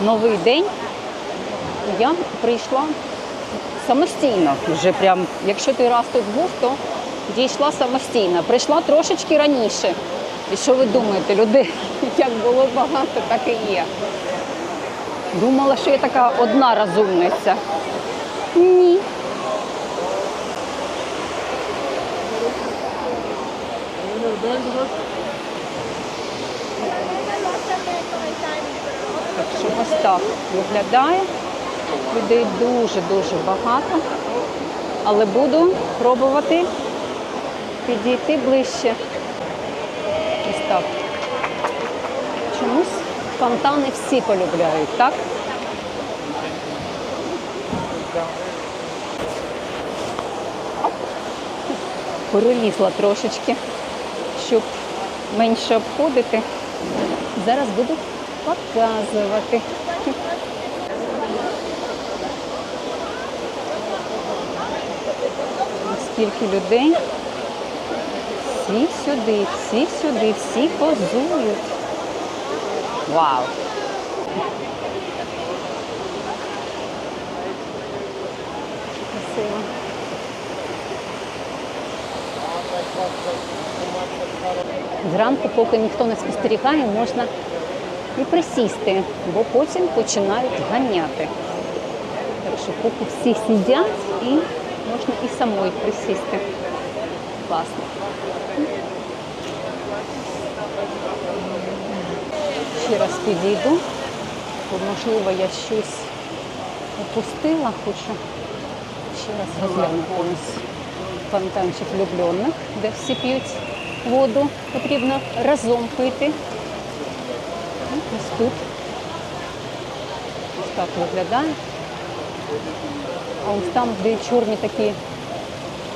новий день. Я прийшла самостійно. Вже прям, якщо ти раз тут був, то дійшла самостійно. Прийшла трошечки раніше. І що ви думаєте, людей як було багато, так і є. Думала, що я така одна розумниця. Ні. Так що ось так виглядає. Людей дуже-дуже багато. Але буду пробувати підійти ближче. Ось так. Чомусь фонтани всі полюбляють, так? Перелізла трошечки, щоб менше обходити. Зараз буду показувати. Скільки людей. Всі сюди, всі сюди, всі позують. Вау! Красиво. Зранку, поки ніхто не спостерігає, можна і присісти, бо потім починають ганяти. Так що поки всі сидять і можна і самої присісти. Класно. Ще раз підійду, бо можливо я щось опустила, хочу ще раз розглянути ось фонтанчик влюблених, де всі п'ють воду. Потрібно разом пити. Ось тут. Ось так виглядає. А ось там, де чорні такі,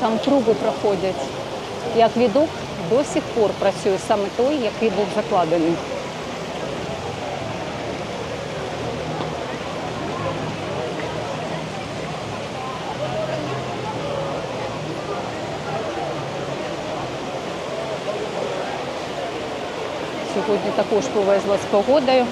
там труби проходять. Як відок, до сих пор працює саме той, який був закладений. Сьогодні також повезла з погодою.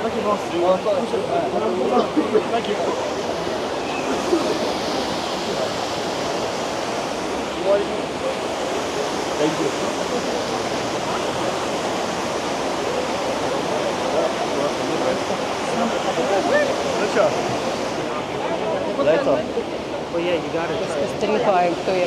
Thank you, boss. Thank you. Thank you. Later. Later. Oh yeah, you got it. It's terrifying to you.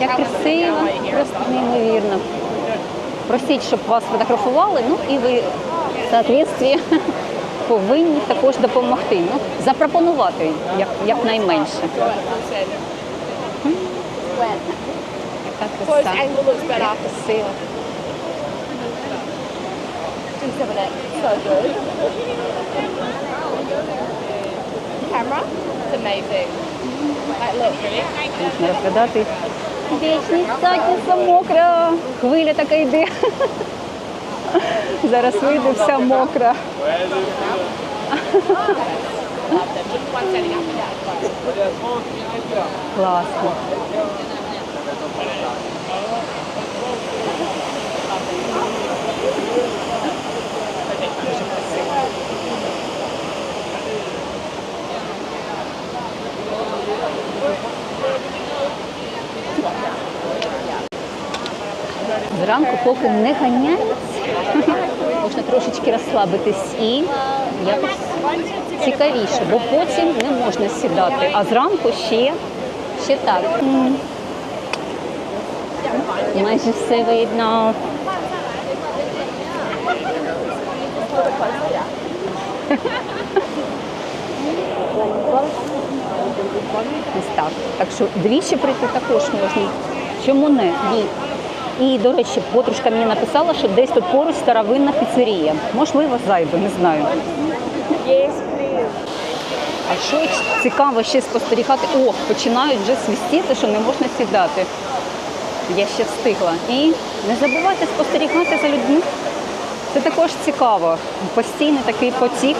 Як красиво, просто неймовірно. Просіть, щоб вас фотографували, ну і ви в соответствии повинні також допомогти. Ну, запропонувати як? Яка краса. Як красиво. Look. Можна розглядати. Вічність задниця мокра. Хвиля така йде. Зараз вийде вся мокра. Класно. Зранку, поки не ганяють, можна трошечки розслабитись і якось цікавіше, бо потім не можна сідати. А зранку ще, ще так. Майже все видно. Ось так. Так що двічі прийти також можна. Чому не? Ні. І, до речі, подружка мені написала, що десь тут поруч старовинна піцерія. Можливо, зайду, не знаю. А що цікаво ще спостерігати? О, починають вже свистіти, що не можна сідати. Я ще встигла. І не забувайте спостерігати за людьми. Це також цікаво. Постійний такий потік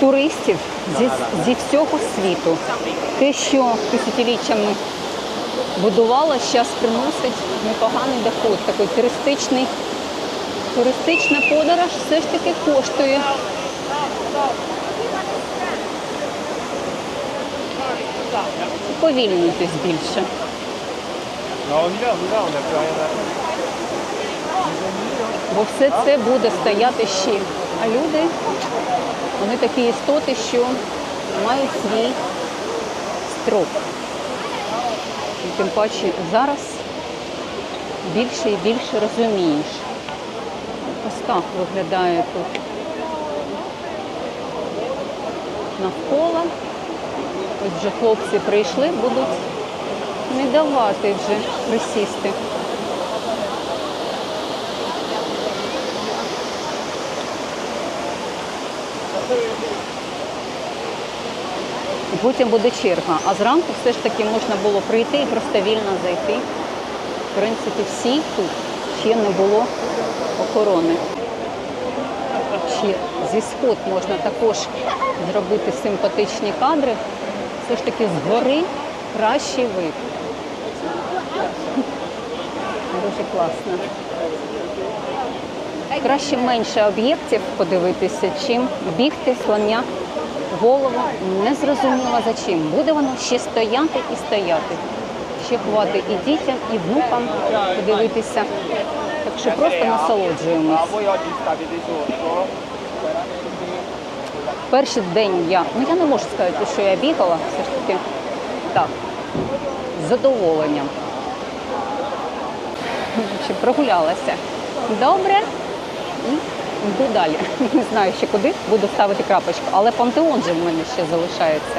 туристів зі, зі всього світу. Те, що тисячоліттями будувала, зараз приносить непоганий доход. Такий туристичний, туристична подорож все ж таки коштує. Повільнюйтесь більше. Faire. бо все це буде стояти ще. А люди, вони такі істоти, що мають свій строк. І тим паче зараз більше і більше розумієш. Ось виглядає тут навколо. Ось вже хлопці прийшли, будуть не давати вже присісти. Потім буде черга. А зранку все ж таки можна було прийти і просто вільно зайти. В принципі, всі тут ще не було охорони. Ще зі сход можна також зробити симпатичні кадри. Все ж таки згори кращий вид. Дуже класно. Краще менше об'єктів подивитися, чим бігти, слоня голову. Не зрозуміло за чим. Буде воно ще стояти і стояти. Ще хватить і дітям, і внукам подивитися. Так що просто autres. Перший день я, ну я не можу сказати, що я бігала, все ж таки так, з задоволенням. Прогулялася. Добре. І йду далі. Не знаю ще куди буду ставити крапочку, але пантеон же в мене ще залишається.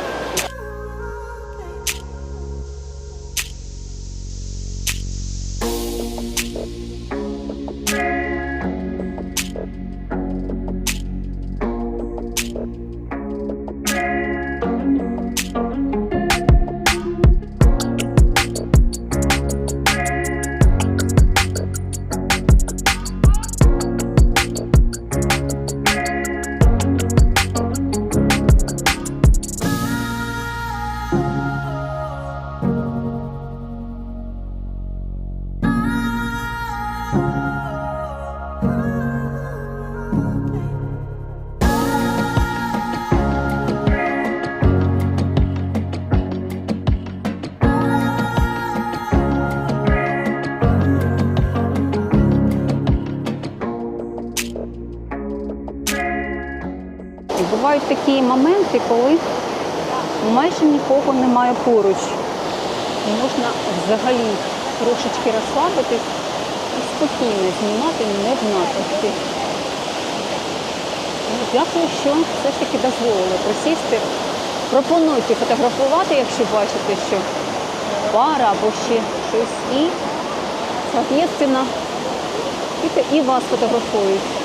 Моменти, коли майже нікого немає поруч. Можна взагалі трошечки розслабитись і спокійно знімати не в натовпі. Ну, Дякую, що все ж таки дозволили присісти. Пропонуйте фотографувати, якщо бачите, що пара або ще щось. І, і, і вас фотографують.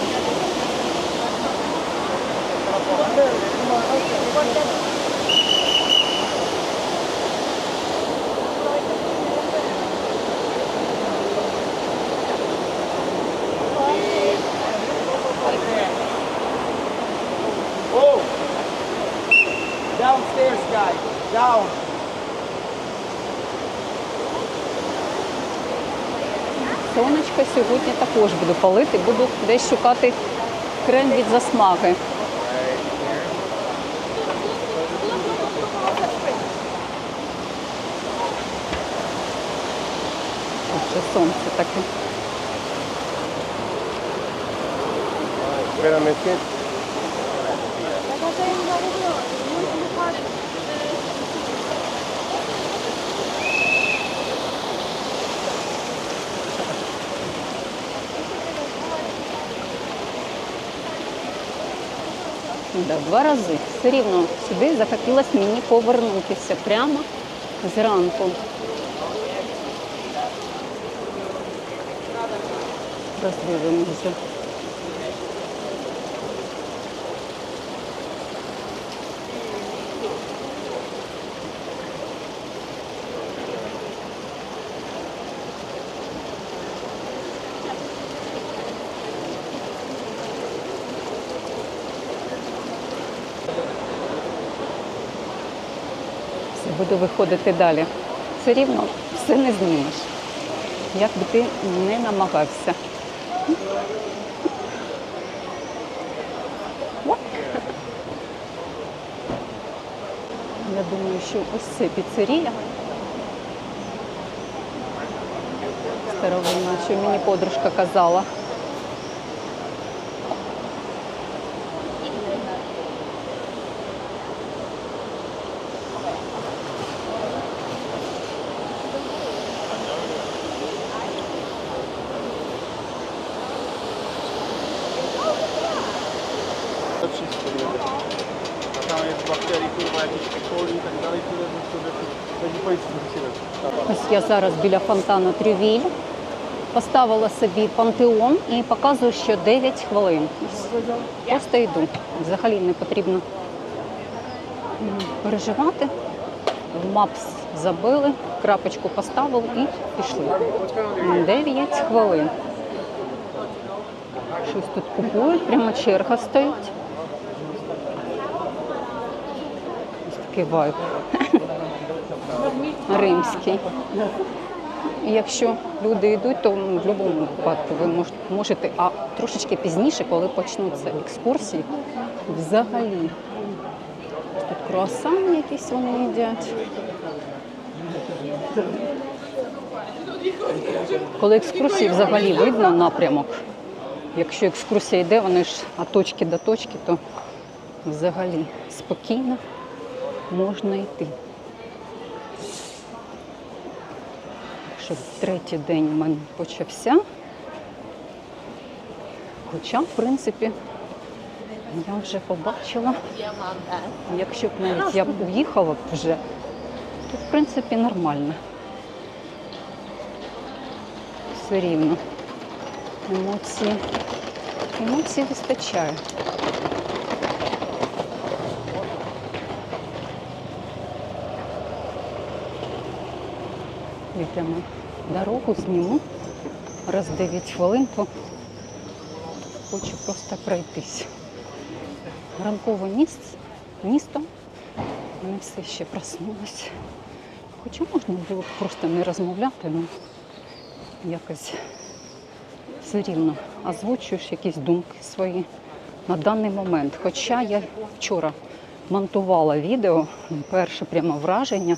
Downstairs, guys. Down. Сонечко сьогодні також буду палити, буду десь шукати крем від засмаги. вже сонце таке. Да, Два рази. Все рівно сюди захотілося мені повернутися прямо зранку. Роздивимося. Все, буду виходити далі. Все рівно все не знімеш. Як би ти не намагався. Я думаю, що ось це піцерія. Старовинна, що мені подружка казала. Зараз біля фонтану Трювіль. Поставила собі пантеон і показую, що 9 хвилин. Просто йду. Взагалі не потрібно переживати. В мапс забили, крапочку поставили і пішли. 9 хвилин. Щось тут купують, прямо черга стоїть. Ось такий вайб. Римський. І якщо люди йдуть, то в будь-якому випадку ви можете, а трошечки пізніше, коли почнуться екскурсії, взагалі. Тут круасани якісь вони їдять. Коли екскурсії взагалі видно напрямок. Якщо екскурсія йде, вони ж від точки до точки, то взагалі спокійно можна йти. Щоб третій день у мене почався. Хоча, в принципі, я вже побачила, якщо б навіть я б уїхала б вже, то в принципі нормально. Все рівно. Емоції. Емоцій вистачає. Йдемо дорогу, зніму. Раз 9 хвилин, то хочу просто пройтись. Ранкове місце, місто. Не все ще проснулося. Хоча можна було б просто не розмовляти, але якось все рівно озвучуєш якісь думки свої на даний момент. Хоча я вчора монтувала відео, перше прямо враження,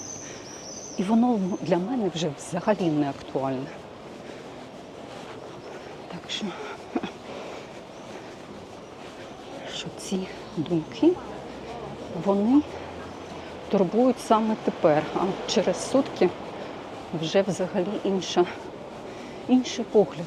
і воно для мене вже взагалі не актуальне. Так що, що ці думки, вони турбують саме тепер, а через сутки вже взагалі інша, інший погляд.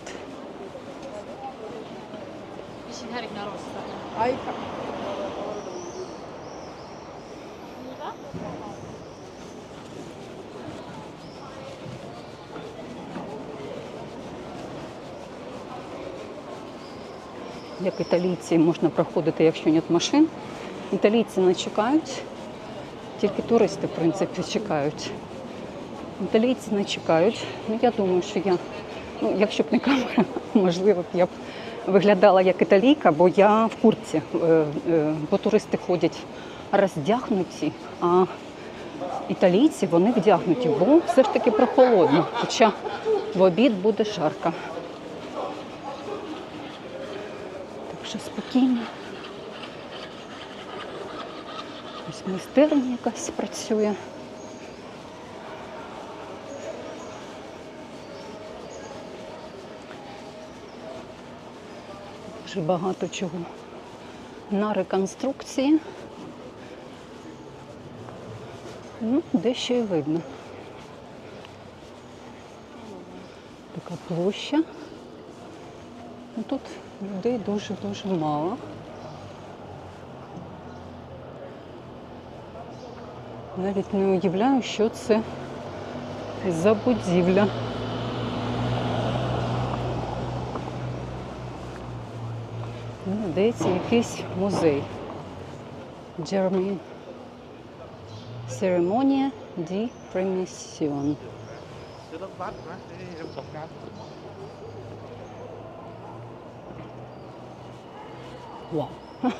Як італійці можна проходити, якщо нет машин. Італійці не чекають, тільки туристи, в принципі, чекають. Італійці не чекають. Ну, я думаю, що я, ну, якщо б не камера, можливо, б я б виглядала як італійка, бо я в куртці, Е, е, бо туристи ходять роздягнуті, а італійці вони вдягнуті, бо все ж таки прохолодно, хоча в обід буде жарко. Так що спокійно. Ось майстерня якась працює. Дуже багато чого на реконструкції. Ну, дещо і видно. Така площа. Ну, Тут людей дуже-дуже мало. Навіть не уявляю, що це за будівля. Ну, Здається, якийсь музей. Джермі. Церемонія ді премісіон. Вау.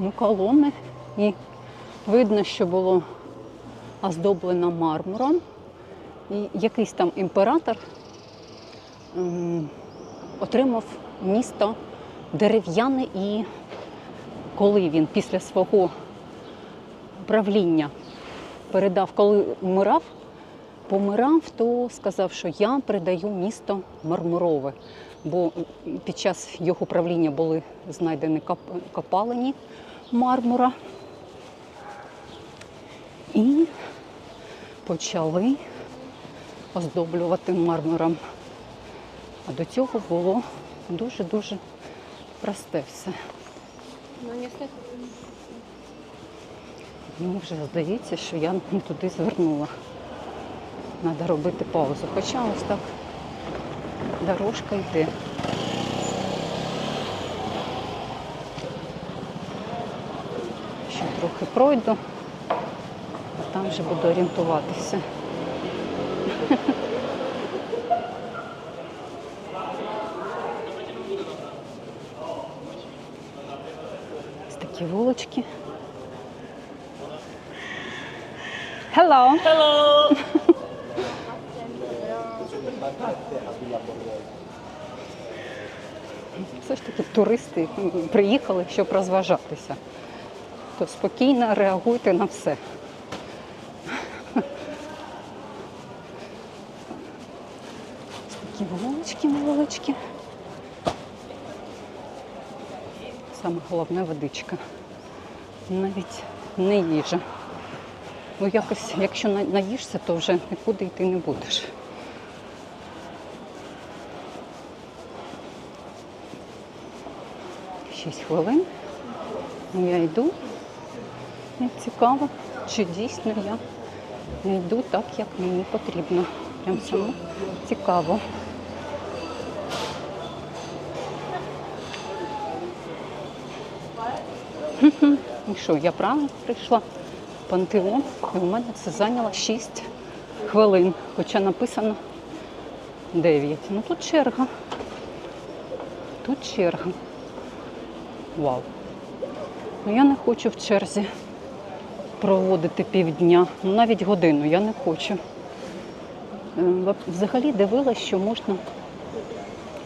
Ну, колони. І видно, що було оздоблено мармуром. І якийсь там імператор ем, отримав місто дерев'яне і коли він після свого правління передав, коли вмирав, помирав, то сказав, що я передаю місто мармурове. Бо під час його правління були знайдені копалені мармура. І почали оздоблювати мармуром. А до цього було дуже-дуже просте все. Мені вже здається, що я не туди звернула. Треба робити паузу. Хоча ось так дорожка йде. Ще трохи пройду, а там вже буду орієнтуватися. Ось такі вулочки. Hello. Все ж таки туристи приїхали, щоб розважатися. То спокійно реагуйте на все. Такі вулички невеличкі. Саме головне водичка. Навіть не їжа. Ну якось, якщо на- наїшся, то вже нікуди йти не будеш. Шість хвилин. Я йду. І цікаво, чи дійсно я не йду так, як мені потрібно. Прям саме цікаво. І що, я правильно прийшла? в Пантеон, і у мене це зайняло 6 хвилин, хоча написано 9. Ну тут черга. Тут черга. Вау. Ну я не хочу в черзі проводити півдня, ну навіть годину я не хочу. Е, Взагалі дивилась, що можна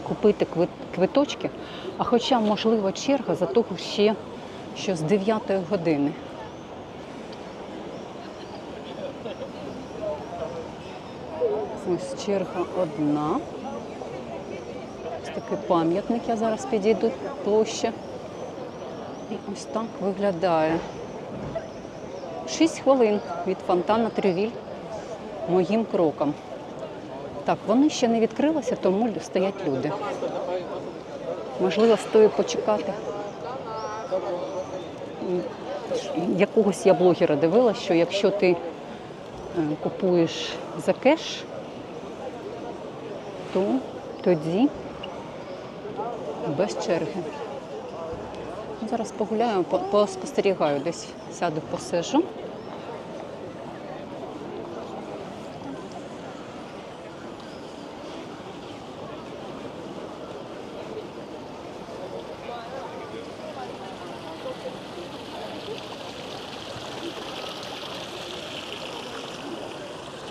купити квиточки, а хоча, можливо, черга за того ще, що з 9 години. Ось черга одна. Ось такий пам'ятник, я зараз підійду площа. Ось так виглядає. Шість хвилин від фонтана Трювіль моїм кроком. Так, вони ще не відкрилися, тому стоять люди. Можливо, стоїть почекати. Якогось я блогера дивилася, що якщо ти е, купуєш за кеш, то тоді без черги. Зараз погуляю, поспостерігаю, десь сяду, посижу.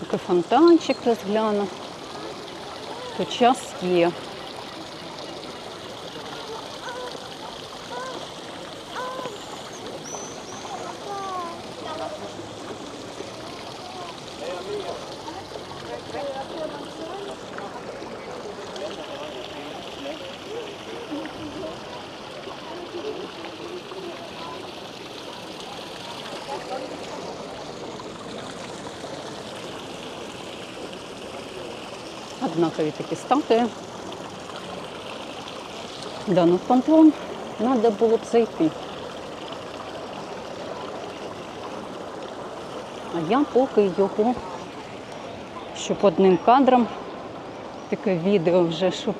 Такий фонтанчик розгляну. То час є. Однакові такі статуї. Да, ну в пантеон треба було б зайти. А я поки його, щоб одним кадром, таке відео вже, щоб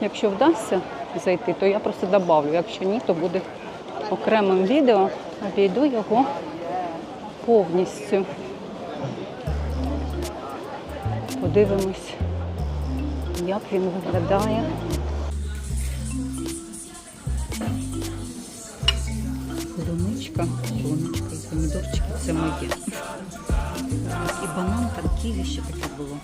якщо вдасться зайти, то я просто добавлю. Якщо ні, то буде окремим відео, обійду його повністю. Подивимось, як він виглядає. Полуничка, полуничка і помідорчики це моє. І банан там ківі ще таке було.